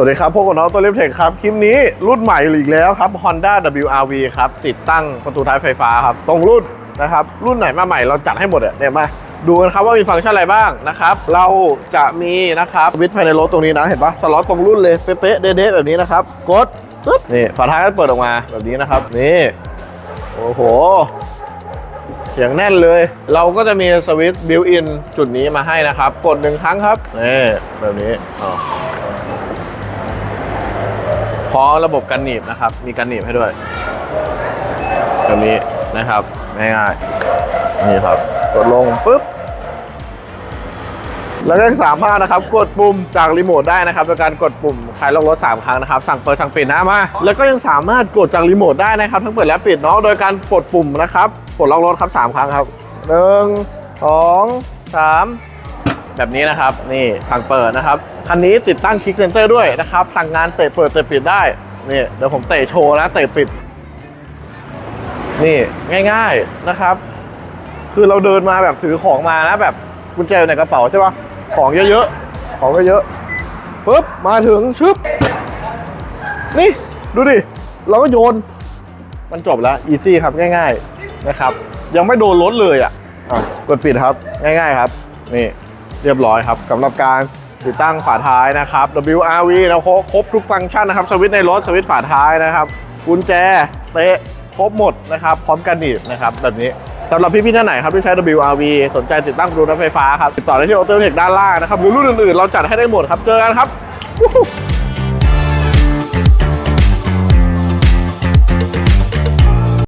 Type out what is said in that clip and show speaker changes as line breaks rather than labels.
วัสดีครับพวกกับน้องตัวเล็บเทคครับ คลิปนี้รุ่นใหม่อีกแล้วครับ Honda WRV ครับ ติดตั้งประตูท้ายไฟฟ้าครับ ตรงรุ่นนะครับ รุ่นไหนมาใหม่เราจัดให้หมดเนี่ยมาดูกันครับว่ามีฟังก์ชันอะไรบ้างนะครับ เราจะมีนะครับสวิตช์ภายในรถตรงนี้นะ เห็นปะสล็อตตรงรุ่นเลยเป๊ะๆเด๊ะๆแบบนี้นะครับ กดปึ๊บนี่ฝาท้ายก็เปิดออกมาแบบนี้นะครับ นี่ โอ้โหเสียงแน่นเลย เราก็จะมีสวิตช์บิวอินจุดนี้มาให้นะครับ กดหนึ่งครั้งครับนี่แบบนี้อ๋อ พร้อมระบบกันหนีบนะครับ มีกันหนีบให้ด้วยแบบนี้นะครับง่ายๆนี่ครับ กดลงปุ๊บแล้วก็สามารถนะครับกดปุ่มจากรีโมทได้นะครับโดยการกดปุ่มคลายล็อกรถ 3 ครั้งนะครับ สั่งเปิดสั่งปิดนะมา แล้วก็ยังสามารถกดจากรีโมทได้นะครับ ทั้งเปิดและปิดเนาะโดยการกดปุ่มนะครับปลดล็อกรถครับ3ครั้งครับหนึ่งสองสามแบบนี้นะครับ นี่สั่งเปิดนะครับ คันนี้ติดตั้งคลิกเซนเซอร์ด้วยนะครับ สั่งงานเตะเปิดเตะปิดได้ นี่เดี๋ยวผมเตะโชว์นะเตะปิด นี่ง่ายๆนะครับ คือเราเดินมาแบบถือของมานะแบบกุญแจอยู่ในกระเป๋าใช่ปะของเยอะๆ ของเยอะๆปุ๊บมาถึงชึบ นี่ดูดิ เราก็โยน มันจบแล้วอีซี่ครับง่าย ๆนะครับ ยังไม่โดนรถเลยอะอะกดปิดครับง่าย ๆครับ นี่เรียบร้อยครับสำหรับการ ติดตั้งฝาท้ายนะครับ WRV นะครบครบทุกฟังก์ชันนะครับ สวิตช์ในรถ สวิตช์ฝาท้ายนะครับ กุญแจ เตะ ครบหมดนะครับ พร้อมกันหนีบนะครับ แบบนี้สำหรับพี่ๆท่านไหนครับที่ใช้ WRV สนใจติดตั้งรูรถไฟฟ้าครับ ติดต่อได้ที่ออโต้เทคด้านล่างนะครับหรือรุ่นอื่นๆ เราจัดให้ได้หมดครับ เจอกันครับ